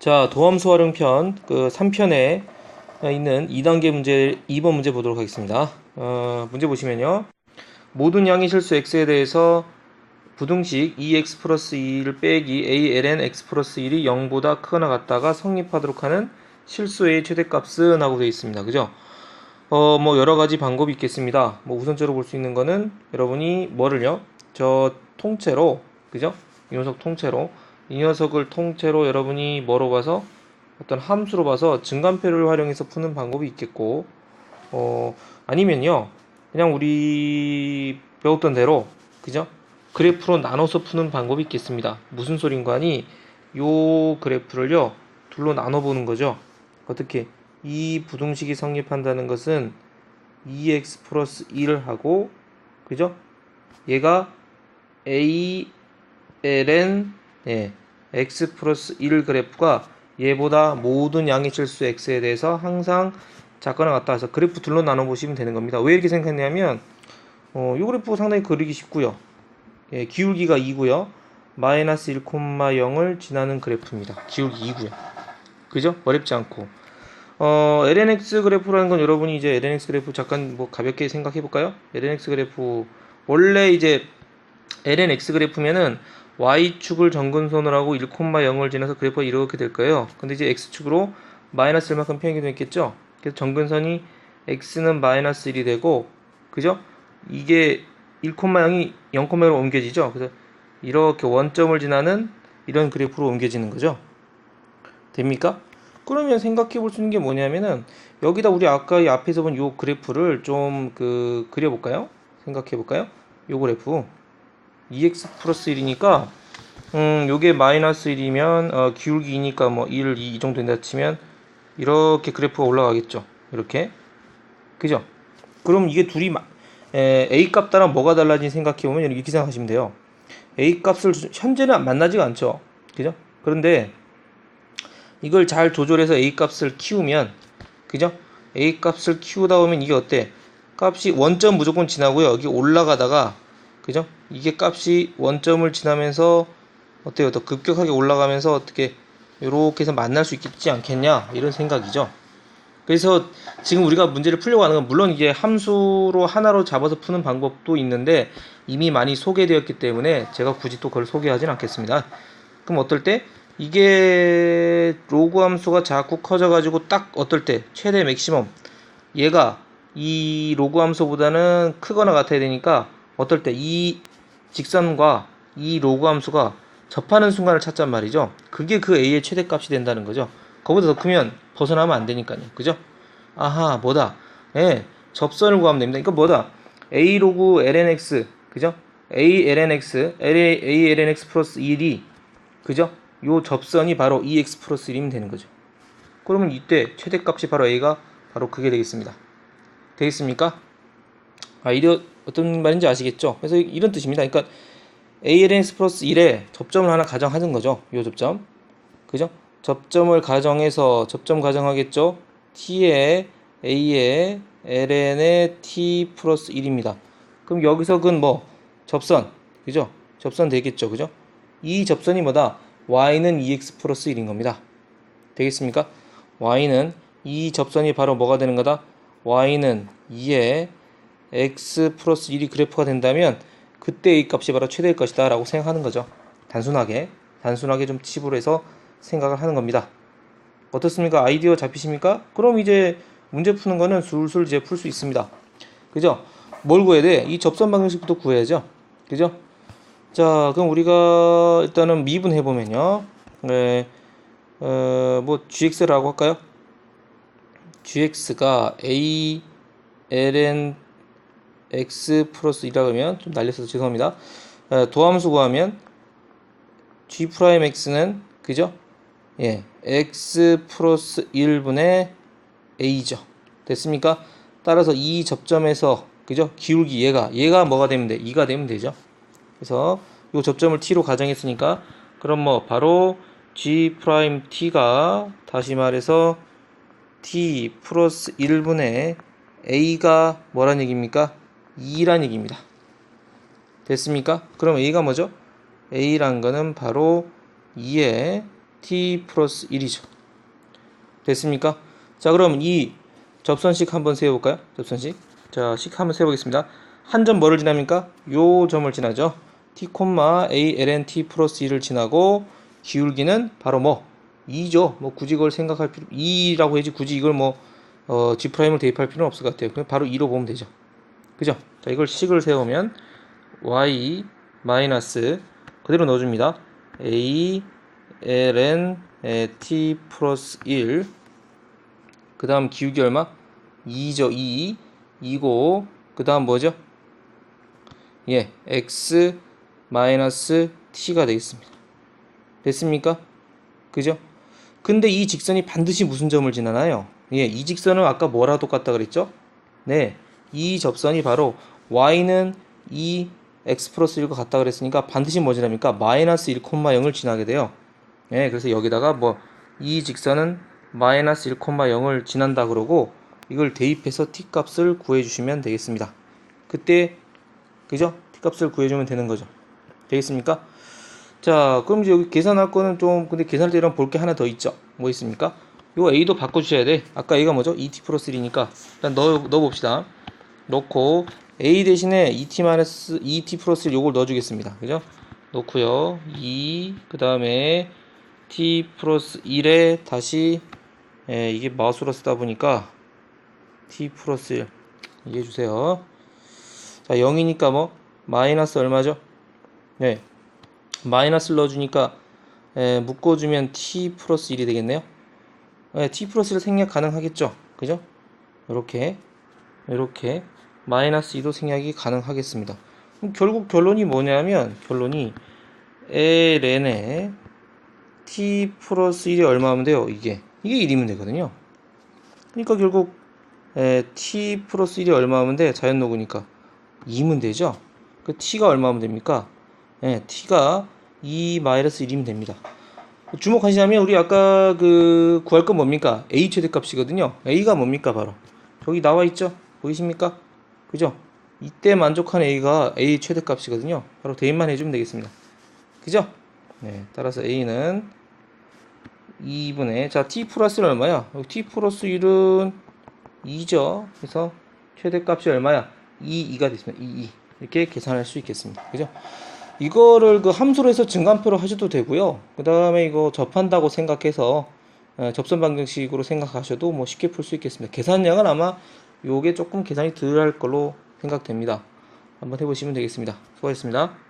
자, 도함수 활용편 그 3편에 있는 2단계 문제 2번 문제 보도록 하겠습니다. 어, 문제 보시면요. 모든 양의 실수 x에 대해서 부등식 2x 플러스 2를 빼기 a ln x 플러스 1이 0보다 크거나 같다가 성립하도록 하는 실수의 최대값은 하고 되어 있습니다. 그죠? 어, 뭐 여러 가지 방법이 있겠습니다. 뭐 우선적으로 볼 수 있는 거는 여러분이 뭐를요? 저 통째로 그죠? 이 녀석 통째로 이 녀석을 통째로 여러분이 뭐로 봐서 어떤 함수로 봐서 증간표를 활용해서 푸는 방법이 있겠고 어 아니면요 그냥 우리 배웠던 대로 그죠? 그래프로 나눠서 푸는 방법이 있겠습니다. 무슨 소린가 하니 요 그래프를요 둘로 나눠 보는 거죠. 어떻게? 이 부등식이 성립한다는 것은 2x 플러스 1을 하고 그죠? 얘가 a ln 예, x 플러스 1 그래프가 얘보다 모든 양의 실수 x에 대해서 항상 작거나 같다 해서 그래프 둘로 나눠 보시면 되는 겁니다. 왜 이렇게 생각했냐면 어, 이 그래프 상당히 그리기 쉽고요. 예, 기울기가 2고요. 마이너스 1,0을 지나는 그래프입니다. 기울기 2고요. 그죠? 어렵지 않고. 어, LNX 그래프라는 건 여러분이 이제 LNX 그래프 잠깐 뭐 가볍게 생각해 볼까요? LNX 그래프 원래 이제 LNX 그래프면은 y축을 정근선으로 하고 1,0을 지나서 그래프가 이렇게 될 거예요. 근데 이제 x축으로 마이너스 1만큼 평행이 되겠죠? 그래서 정근선이 x는 마이너스 1이 되고, 그죠? 이게 1,0이 0,1로 옮겨지죠? 그래서 이렇게 원점을 지나는 이런 그래프로 옮겨지는 거죠. 됩니까? 그러면 생각해 볼 수 있는 게 뭐냐면은 여기다 우리 아까 이 앞에서 본 요 그래프를 좀 그 그려 볼까요? 생각해 볼까요? 요 그래프 2x 플러스 1이니까 음 요게 마이너스 1이면 어, 기울기 2니까 뭐 1, 2, 이 정도 된다 치면 이렇게 그래프가 올라가겠죠. 이렇게 그죠? 그럼 이게 둘이 마, 에, a 값 따라 뭐가 달라진 생각해 보면 이렇게 생각하시면 돼요. a 값을 현재는 만나지가 않죠. 그죠? 그런데 이걸 잘 조절해서 a 값을 키우면 그죠? a 값을 키우다 보면 이게 어때? 값이 원점 무조건 지나고요. 여기 올라가다가 그죠? 이게 값이 원점을 지나면서 어때요? 더 급격하게 올라가면서 어떻게 이렇게 해서 만날 수 있겠지 않겠냐 이런 생각이죠. 그래서 지금 우리가 문제를 풀려고 하는 건 물론 이게 함수로 하나로 잡아서 푸는 방법도 있는데 이미 많이 소개되었기 때문에 제가 굳이 또 그걸 소개하진 않겠습니다. 그럼 어떨 때 이게 로그 함수가 자꾸 커져 가지고 딱 어떨 때 최대 맥시멈 얘가 이 로그 함수보다는 크거나 같아야 되니까 어떨 때 이 직선과 이 로그 함수가 접하는 순간을 찾잔 말이죠. 그게 그 a의 최대값이 된다는 거죠. 그보다 더 크면 벗어나면 안 되니까요. 그죠? 아하, 뭐다? 예, 접선을 구하면 됩니다. 그러니까 뭐다? a 로그 lnx, 그죠? a lnx, a, lnx 플러스 1이, 그죠? 요 접선이 바로 2x 플러스 1이면 되는 거죠. 그러면 이때 최대값이 바로 a가 바로 그게 되겠습니다. 되겠습니까? 아, 이게 어떤 말인지 아시겠죠? 그래서 이런 뜻입니다. 그러니까 ALNX 플러스 1에 접점을 하나 가정하는 거죠. 요 접점. 그죠? 접점을 가정해서 접점 가정하겠죠? T에 A에 LN에 T 플러스 1입니다. 그럼 여기서 근 뭐? 접선. 그죠? 접선 되겠죠. 그죠? 이 접선이 뭐다? Y는 2X 플러스 1인 겁니다. 되겠습니까? Y는 이 접선이 바로 뭐가 되는 거다? Y는 2에 x 플러스 1이 그래프가 된다면 그때 이 값이 바로 최대일 것이다 라고 생각하는 거죠. 단순하게 단순하게 좀 칩으로 해서 생각을 하는 겁니다. 어떻습니까? 아이디어 잡히십니까? 그럼 이제 문제 푸는 거는 술술 이제 풀 수 있습니다. 그죠? 뭘 구해야 돼? 이 접선 방정식부터 구해야죠. 그죠? 자, 그럼 우리가 일단은 미분 해 보면요. 네, 어, 뭐 gx라고 할까요? gx가 a ln x 플러스 2라고 하면 좀 날렸어서 죄송합니다. 어, 도함수 구하면 g 프라임 x는 그죠? 예, x 플러스 1분의 a죠. 됐습니까? 따라서 이 접점에서 그죠? 기울기 얘가 얘가 뭐가 되면 돼? 2가 되면 되죠. 그래서 이 접점을 t로 가정했으니까 그럼 뭐 바로 g 프라임 t가 다시 말해서 t 플러스 1분의 a가 뭐란 얘기입니까? 2란 얘기입니다. 됐습니까? 그럼 a가 뭐죠? a란 거는 바로 2의 t 플러스 1이죠. 됐습니까? 자, 그럼 이 접선식 한번 세워볼까요? 접선식. 자, 식 한번 세워보겠습니다. 한 점 뭐를 지납니까? 요 점을 지나죠. t, a, ln t 플러스 1을 지나고 기울기는 바로 뭐 2죠. 뭐 굳이 그걸 생각할 필요 2라고 해야지 굳이 이걸 뭐 어, g 프라임을 대입할 필요는 없을 것 같아요. 그냥 바로 2로 보면 되죠. 그죠? 자, 이걸 식을 세우면 y 마이너스 그대로 넣어줍니다. a ln t 플러스 1 그 다음 기울기 얼마? 2죠 2 2고 그 다음 뭐죠? 예 x 마이너스 t가 되겠습니다 됐습니까? 그죠? 근데 이 직선이 반드시 무슨 점을 지나나요? 예, 이 직선은 아까 뭐라 똑같다 그랬죠? 네, 이 접선이 바로 y는 2 x 플러스 1과 같다 그랬으니까 반드시 뭐 지납니까? 마이너스 1,0을 지나게 돼요. 예, 그래서 여기다가 뭐 이 직선은 마이너스 1,0을 지난다 그러고 이걸 대입해서 t 값을 구해 주시면 되겠습니다. 그때 그죠? t 값을 구해 주면 되는 거죠. 되겠습니까? 자, 그럼 이제 여기 계산할 거는 좀 근데 계산할 때랑 볼게 하나 더 있죠. 뭐 있습니까? 요 a도 바꿔 주셔야 돼. 아까 a가 뭐죠? 2t 플러스 1이니까 일단 넣어 넣어 봅시다. 넣고 a 대신에 2t 마이너스 2t 플러스 1 요걸 넣어 주겠습니다. 그죠? 넣고요. 2 그다음에 t 플러스 1에 다시 예, 이게 마우스로 쓰다 보니까 t 플러스 1 이해해 주세요. 자, 0이니까 뭐 마이너스 얼마죠? 네. 마이너스를 넣어주니까 에, 묶어주면 t 플러스 1이 되겠네요. 에, t 플러스 1 생략 가능하겠죠? 그죠? 이렇게 이렇게 마이너스 2도 생략이 가능하겠습니다. 결국 결론이 뭐냐면 결론이 ln에 t 플러스 1이 얼마면 돼요? 이게 이게 1이면 되거든요. 그러니까 결국 에, t 플러스 1이 얼마면 돼? 자연 녹으니까 2면 되죠? 그 t가 얼마면 됩니까? 예, t가 2 마이너스 1이면 됩니다. 주목하시자면 우리 아까 그 구할 건 뭡니까? a 최대값이거든요. a가 뭡니까 바로 저기 나와 있죠? 보이십니까? 그죠? 이때 만족한 a가 a 최대값이거든요. 바로 대입만 해주면 되겠습니다. 그죠? 네, 따라서 a는 2분의 자 t 플러스는 얼마야? t 플러스 1은 2죠. 그래서 최대값이 얼마야? 2, 2가 됐습니다. 2, 2 이렇게 계산할 수 있겠습니다. 그죠? 이거를 그 함수로 해서 증간표로 하셔도 되고요. 그 다음에 이거 접한다고 생각해서 에, 접선 방정식으로 생각하셔도 뭐 쉽게 풀 수 있겠습니다. 계산량은 아마 요게 조금 계산이 덜 할 걸로 생각됩니다. 한번 해보시면 되겠습니다. 수고하셨습니다.